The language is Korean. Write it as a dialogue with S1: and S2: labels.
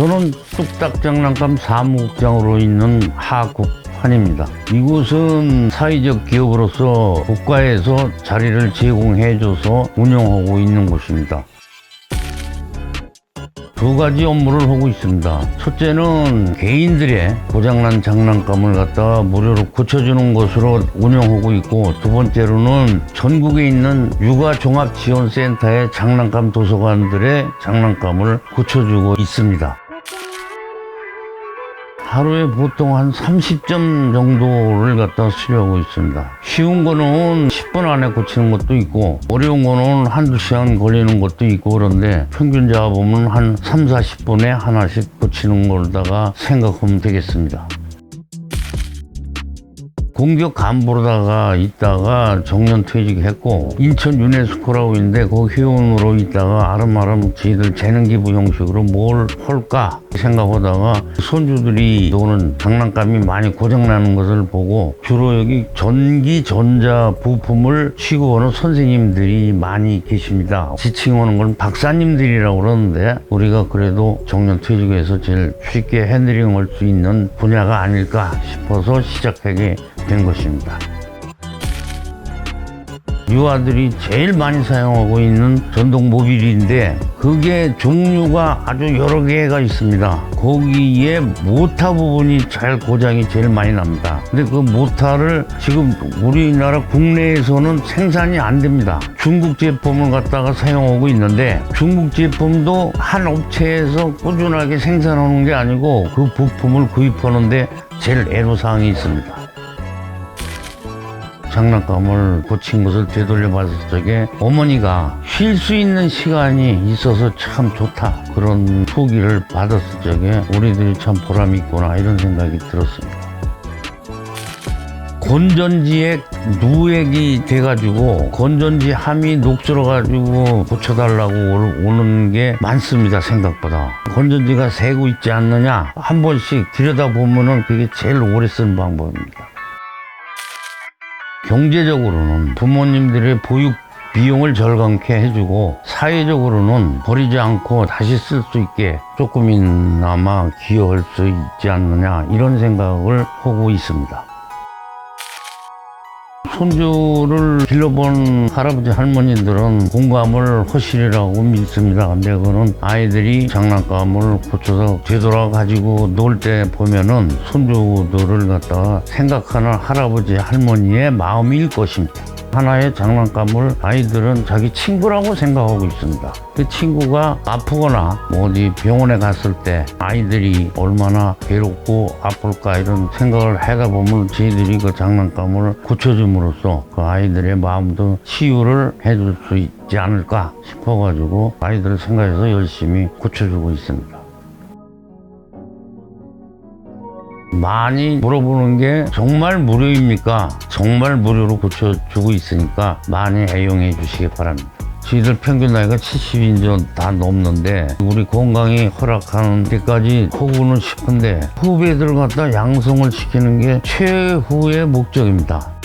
S1: 저는 뚝딱 장난감 사무국장으로 있는 하국환입니다. 이곳은 사회적 기업으로서 국가에서 자리를 제공해줘서 운영하고 있는 곳입니다. 두 가지 업무를 하고 있습니다. 첫째는 개인들의 고장난 장난감을 갖다가 무료로 고쳐주는 것으로 운영하고 있고 두 번째로는 전국에 있는 육아종합지원센터의 장난감 도서관들의 장난감을 고쳐주고 있습니다. 하루에 보통 한 30점 정도를 갖다 수료하고 있습니다. 쉬운 거는 10분 안에 고치는 것도 있고 어려운 거는 한두 시간 걸리는 것도 있고 그런데 평균 잡으면 한 3, 40분에 하나씩 고치는 걸다가 생각하면 되겠습니다. 공격 간부로다가 있다가 정년 퇴직했고 인천 유네스코라고 있는데 거기 회원으로 있다가 아름아름 저희들 재능기부 형식으로 뭘 할까 생각하다가 손주들이 노는 장난감이 많이 고장나는 것을 보고 주로 여기 전기 전자 부품을 취급하는 선생님들이 많이 계십니다. 지칭하는 건 박사님들이라고 그러는데 우리가 그래도 정년 퇴직해서 제일 쉽게 핸들링할 수 있는 분야가 아닐까 싶어서 시작하게 된 것입니다. 유아들이 제일 많이 사용하고 있는 전동 모빌인데 그게 종류가 아주 여러 개가 있습니다. 거기에 모타 부분이 잘 고장이 제일 많이 납니다. 근데 그 모타를 지금 우리나라 국내에서는 생산이 안 됩니다. 중국 제품을 갖다가 사용하고 있는데 중국 제품도 한 업체에서 꾸준하게 생산하는 게 아니고 그 부품을 구입하는데 제일 애로사항이 있습니다. 장난감을 고친 것을 되돌려 봤을 적에 어머니가 쉴 수 있는 시간이 있어서 참 좋다 그런 후기를 받았을 적에 우리들이 참 보람 있구나 이런 생각이 들었습니다. 건전지에 누액이 돼가지고 건전지 함이 녹슬어가지고 고쳐달라고 오- 오는 게 많습니다 생각보다 건전지가 새고 있지 않느냐 한 번씩 들여다보면은 그게 제일 오래 쓰는 방법입니다. 경제적으로는 부모님들의 보육 비용을 절감케 해주고 사회적으로는 버리지 않고 다시 쓸 수 있게 조금이나마 기여할 수 있지 않느냐 이런 생각을 하고 있습니다. 손주를 길러본 할아버지 할머니들은 공감을 허실이라고 믿습니다. 근데 그거는 아이들이 장난감을 고쳐서 되돌아 가지고 놀 때 보면은 손주들을 갖다가 생각하는 할아버지 할머니의 마음일 것입니다. 하나의 장난감을 아이들은 자기 친구라고 생각하고 있습니다. 그 친구가 아프거나 뭐 어디 병원에 갔을 때 아이들이 얼마나 괴롭고 아플까 이런 생각을 하다 보면 저희들이 그 장난감을 고쳐줌으로써 그 아이들의 마음도 치유를 해줄 수 있지 않을까 싶어가지고 아이들을 생각해서 열심히 고쳐주고 있습니다. 많이 물어보는 게 정말 무료입니까? 정말 무료로 고쳐주고 있으니까 많이 애용해 주시기 바랍니다. 저희들 평균 나이가 70인 다 넘는데 우리 건강이 허락하는 데까지 하고는 싶은데 후배들 갖다 양성을 시키는 게 최후의 목적입니다.